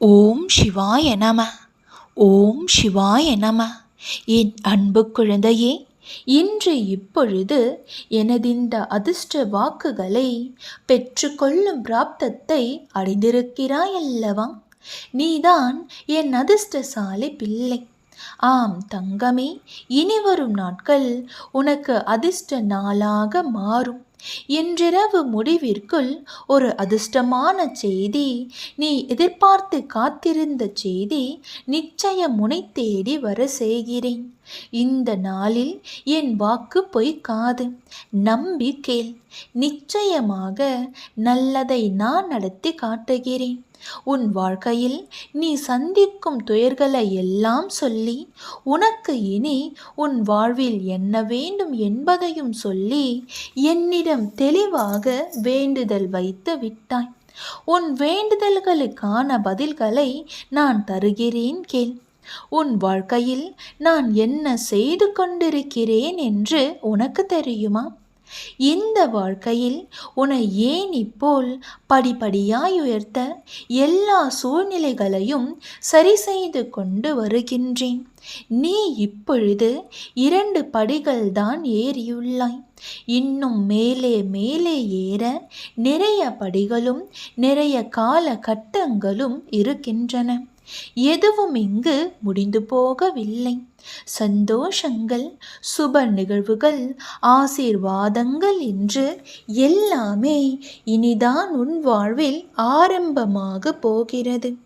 ஓம் சிவாய நம. ஓம் சிவாய நம. என் அன்பு குழந்தையே இன்று இப்பொழுது எனதிந்த அதிர்ஷ்ட வாக்குகளை பெற்றுக்கொள்ளும் பிராப்தத்தை அடைந்திருக்கிறாயல்லவா நீதான் என் அதிர்ஷ்டசாலி பிள்ளை. ஆம் தங்கமே இனி வரும் நாட்கள் உனக்கு அதிர்ஷ்ட நாளாக மாறும். இன்றிரவு முடிவிற்குள் ஒரு அதிர்ஷ்டமான செய்தி நீ எதிர்பார்த்து காத்திருந்த செய்தி நிச்சயம் முனை தேடி வர செய்கிறேன். இந்த நாளில் என் வாக்கு பொய்க்காது. நம்பி கேள். நிச்சயமாக நல்லதை நான் நடத்தி காட்டுகிறேன். உன் வாழ்க்கையில் நீ சந்திக்கும் துயர்களை எல்லாம் சொல்லி உனக்கு இனி உன் வாழ்வில் என்ன வேண்டும் என்பதையும் சொல்லி என்னிடம் தெளிவாக வேண்டுதல் வைத்து விட்டாய். உன் வேண்டுதல்களுக்கான பதில்களை நான் தருகிறேன் கேள். உன் வாழ்க்கையில் நான் என்ன செய்து கொண்டிருக்கிறேன் என்று உனக்கு தெரியுமா? இந்த வாழ்க்கையில் உன்னை ஏன் இப்போல் படிப்படியாய் உயர்த்த எல்லா சூழ்நிலைகளையும் சரி செய்து கொண்டு வருகின்றேன். நீ இப்பொழுது இரண்டு படிகள் தான் ஏறியுள்ளாய். இன்னும் மேலே மேலே ஏற நிறைய படிகளும் நிறைய கால கட்டங்களும் இருக்கின்றன. எதுவும் இங்கு முடிந்து போகவில்லை. சந்தோஷங்கள் சுப நிகழ்வுகள் ஆசீர்வாதங்கள் என்று எல்லாமே இனிதான் உன் வாழ்வில் ஆரம்பமாக போகிறது.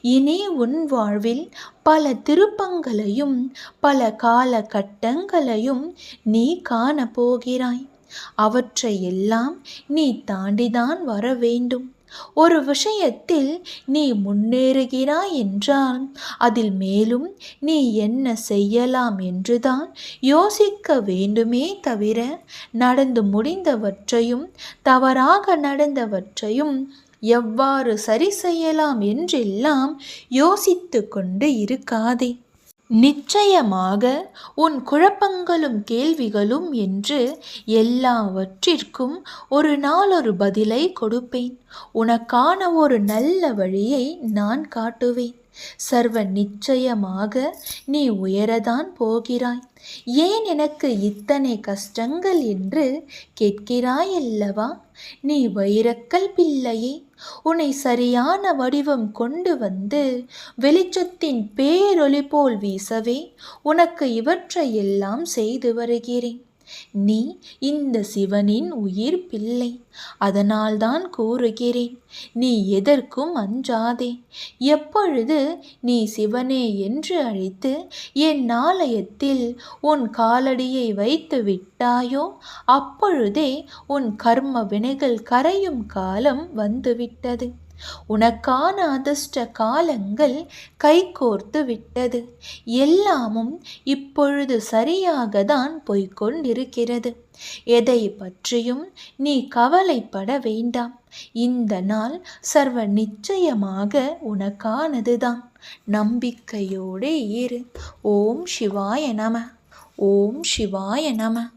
இனி உன் வாழ்வில் பல திருப்பங்களையும் பல காலகட்டங்களையும் நீ காணப்போகிறாய். அவற்றையெல்லாம் நீ தாண்டிதான் வர வேண்டும். ஒரு விஷயத்தில் நீ முன்னேறுகிறாய் என்றால் அதில் மேலும் நீ என்ன செய்யலாம் என்றுதான் யோசிக்க வேண்டுமே தவிர நடந்து முடிந்தவற்றையும் தவறாக நடந்தவற்றையும் எவ்வாறு சரி செய்யலாம் என்றெல்லாம் யோசித்து கொண்டு இருக்காதே. நிச்சயமாக உன் குழப்பங்களும் கேள்விகளும் என்று எல்லாவற்றிற்கும் ஒரு நாள் ஒரு பதிலை கொடுப்பேன். உனக்கான ஒரு நல்ல வழியை நான் காட்டுவேன். சர்வ நிச்சயமாக நீ உயரதான் போகிறாய். ஏன் எனக்கு இத்தனை கஷ்டங்கள் என்று கேட்கிறாயல்லவா? நீ வைரக்கல் பிள்ளையே. உன்னை சரியான வடிவம் கொண்டு வந்து வெளிச்சத்தின் பேரொளி போல் வீசவே உனக்கு இவற்றையெல்லாம் செய்து வருகிறேன். நீ இந்த சிவனின் உயிர் பிள்ளை. அதனால்தான் கூறுகிறேன் நீ எதற்கும் அஞ்சாதே. எப்பொழுது நீ சிவனே என்று அழைத்து என் ஆலயத்தில் உன் காலடியை வைத்து விட்டாயோ? அப்பொழுதே உன் கர்ம வினைகள் கரையும் காலம் வந்துவிட்டது. உனக்கான அதிர்ஷ்ட காலங்கள் கைகோர்த்து விட்டது. எல்லாமும் இப்பொழுது சரியாக தான் போய்கொண்டிருக்கிறது எதை பற்றியும் நீ கவலைப்பட வேண்டாம். இந்த நாள் சர்வ நிச்சயமாக உனக்கானதுதான். நம்பிக்கையோடு இரு. ஓம் சிவாய நம. ஓம் சிவாய நம.